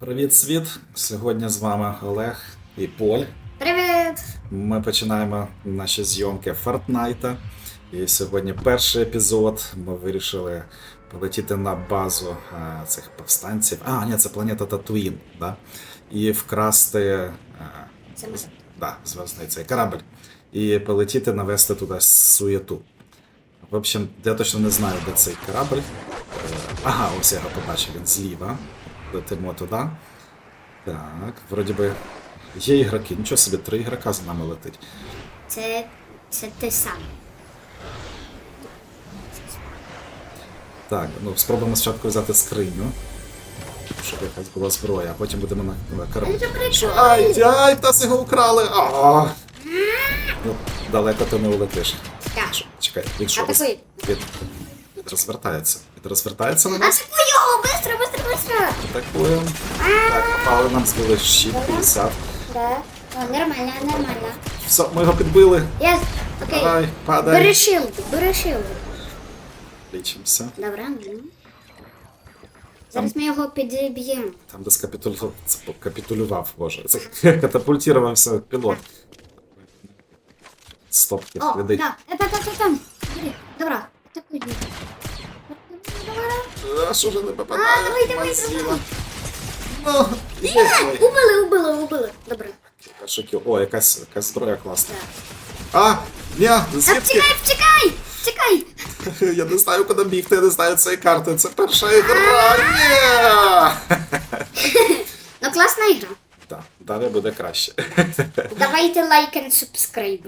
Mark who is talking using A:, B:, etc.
A: Привіт, світ! Сьогодні з вами Олег і Поль.
B: Привіт!
A: Ми починаємо наші зйомки Фортнайта. І сьогодні перший епізод. Ми вирішили полетіти на базу а, цих повстанців. А, ні, це планета Татуїн, да? І вкрасти а, да, зв'язний цей корабль. І полетіти навести туди суєту. В общем, я точно не знаю, де цей корабль. Е, Ага, ось я його побачив, він зліва Летимо туди. Так, вроді би. Є ігроки, нічого собі, три ігрока за нами летить.
B: Це, це ти сам.
A: Так, ну спробуємо спочатку взяти скриню. Щоб якась була зброя, а потім будемо на, на кораблі.
B: Це прикольно.
A: Що? Ай, ай, в нас його украли! А! Ну, далеко ти не улетиш.
B: Так.
A: Що, Чекай, він що?
B: Атакуй.
A: Він, він розвертається. Він розвертається на нас.
B: Атакуй його! Быстро, быстро, быстро!
A: Атакуємо. Так, попали нам збили щит 50.
B: Да. О, нормально, нормально.
A: Все, ми його підбили.
B: Я... Окей.
A: Давай, падай.
B: Бери шилд, бери шилд.
A: Лічимося.
B: Добре, ну. Зараз ми його підіб'ємо.
A: Там, де скапітулював, капітулював, боже. Це катапультувався пілот. Стоп,
B: О,
A: їх веди.
B: да. Е, там, там, там,
A: А, що ж не
B: А,
A: попадає?
B: давай, давай,
A: Мазіла.
B: давай.
A: Ну, є
B: Е,
A: твій.
B: Убили, убили, убили. Добре.
A: Перший кіл. О, якась, якась зброя класна. А, ні,
B: Так,
A: звідки?
B: чекай, чекай! Чекай!
A: Я не знаю, куди бігти, я не знаю цієї карти. Це перша ігра. Ні!
B: Ну, класна ігра.
A: Так, далі буде краще.
B: Давайте лайк and subscribe.